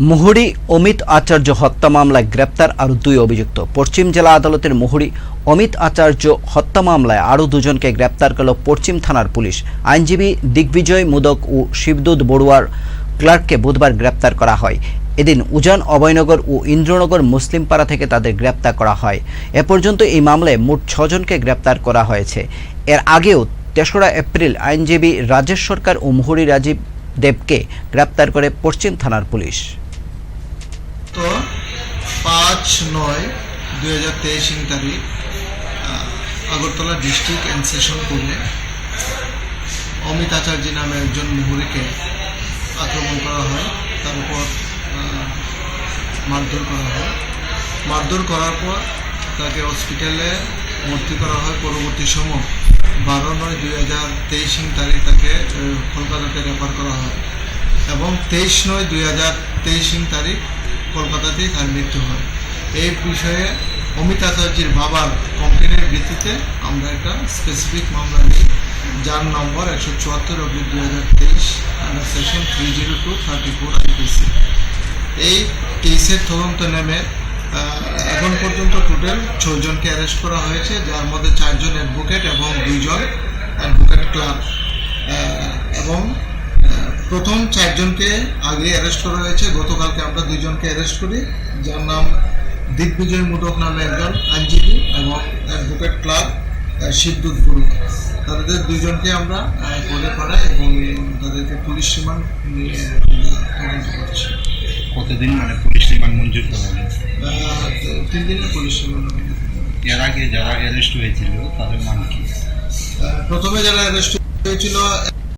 মুহুরী অমিত আচার্য হত্যা মামলায় গ্রেপ্তার আরও দুই অভিযুক্ত। পশ্চিম জেলা আদালতের মুহুরি অমিত আচার্য হত্যা মামলায় আরও দুজনকে গ্রেপ্তার করল পশ্চিম থানার পুলিশ। আইনজীবী দিগ্বিজয় মুদক ও শিবদূত বড়ুয়ার ক্লার্ককে বুধবার গ্রেপ্তার করা হয়। এদিন উজান, অভয়নগর ও ইন্দ্রনগর মুসলিমপাড়া থেকে তাদের গ্রেপ্তার করা হয়। এ পর্যন্ত এই মামলায় মোট ছজনকে গ্রেপ্তার করা হয়েছে। এর আগেও তেসরা এপ্রিল আইনজীবী রাজেশ সরকার ও মুহুরী রাজীব দেবকে গ্রেপ্তার করে পশ্চিম থানার পুলিশ। পাঁচ নয় দুই হাজার তেইশ তারিখ আগরতলা ডিস্ট্রিক্ট অ্যান্ড সেশন কোর্টে অমিত আচার্য নামে একজন মুহুরিকে আক্রমণ করা হয়। তার উপর মারধর করা হয়। মারধর করার পর তাকে হসপিটালে ভর্তি করা হয়। পরবর্তী সময় বারো নয় দুই হাজার তেইশ তারিখ তাকে কলকাতাতে রেফার করা হয়। এবং তেইশ নয় দুই হাজার তেইশ তারিখ কলকাতাতেই তার মৃত্যু হয়। এই বিষয়ে অমিত আচার্যের বাবার কমপ্লেনের ভিত্তিতে আমরা একটা স্পেসিফিক মামলা নিই। যার নম্বর একশো চুয়াত্তর অব্দি দু হাজার তেইশ under section three zero two thirty four IPC এই কেসের তদন্ত নেমে এখন পর্যন্ত টোটাল ছজনকে অ্যারেস্ট করা হয়েছে, যার মধ্যে চারজন অ্যাডভোকেট এবং দুইজন অ্যাডভোকেট ক্লার্ক এবং প্রথম চারজনকে আগে অ্যারেস্ট করা হয়েছে। গতকালকে আমরা দুইজনকে অ্যারেস্ট করি। যার নাম দিগ্বিজয় মুদক নামে একজন আইনজীবী এবং অ্যাডভোকেট ক্লার্ক শিবদূত গুরু। তাদের দুইজনকে আমরা কোর্টে পাঠাই এবং তাদেরকে পুলিশ করছি। কতদিন মানে পুলিশ রিমান্ড মঞ্জুর করা হয়েছে তিন দিনের পুলিশ রিমান্ড এর আগে যারা অ্যারেস্ট হয়েছিল তাদের নাম কি? প্রথমে যারা অ্যারেস্ট হয়েছিল